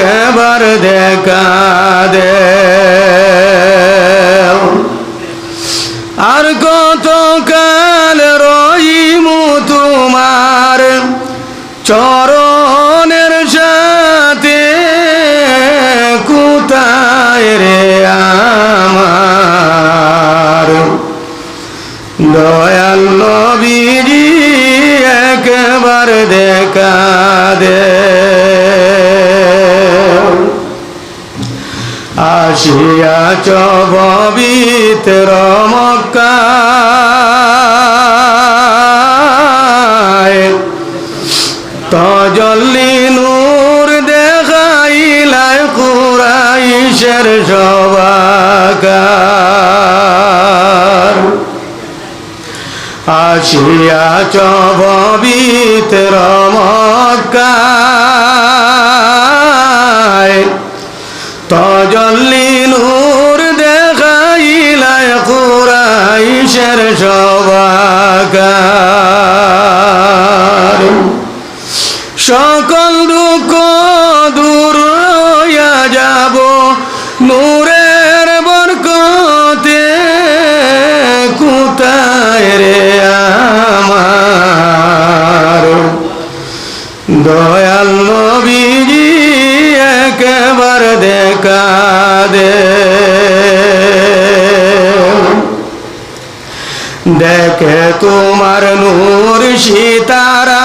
একবার দেখা দে আর কত কাল রহিমু তোমার চরণের সাথে কোথায় রে আমার। দয়াল নবীজি একবার দেখা দে আসিয়াছ পবিত্র মক্কায় তজল্লি নূর দেখাইলাই কুরাইশের সবাকার। আসিয়াছ পবিত্র মক্কায় তজল্লি দয়াল নবীজি একবার দেখা দে। দেখে তোমার নূর সীতারা।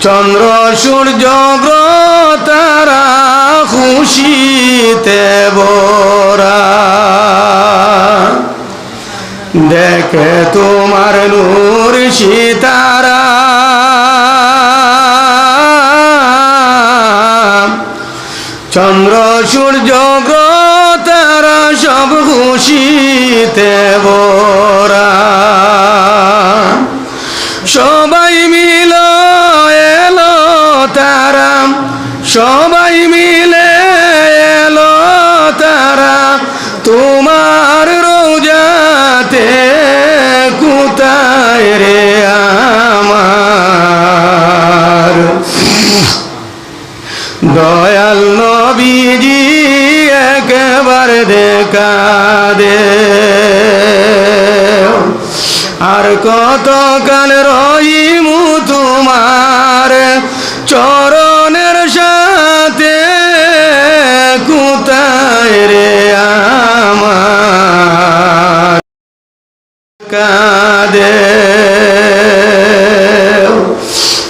চন্দ্র সূর্য গ্রহ তারা খুশিতে দেখে তোমার নূর সীতারা। চন্দ্র, সূর্য তারা সব খুশিতে বরা সবাই মিল এলো তারা, সবাই মিলে কত কাল রহিমু তোমার? চরণের সাথে কোথায় রে আমার। কাদে।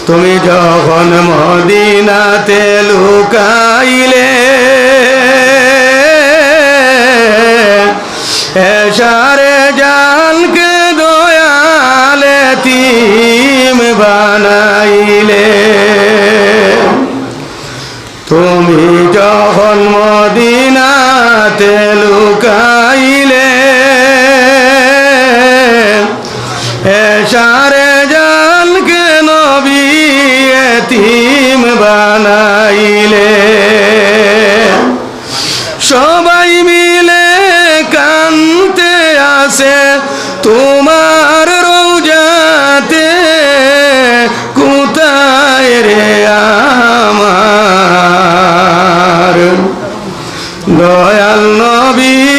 তুমি যখন মদিনাতে লুকাইলে এসারে তুমি যখন মদিনাতে লুকাইলে এসার দয়াল নবী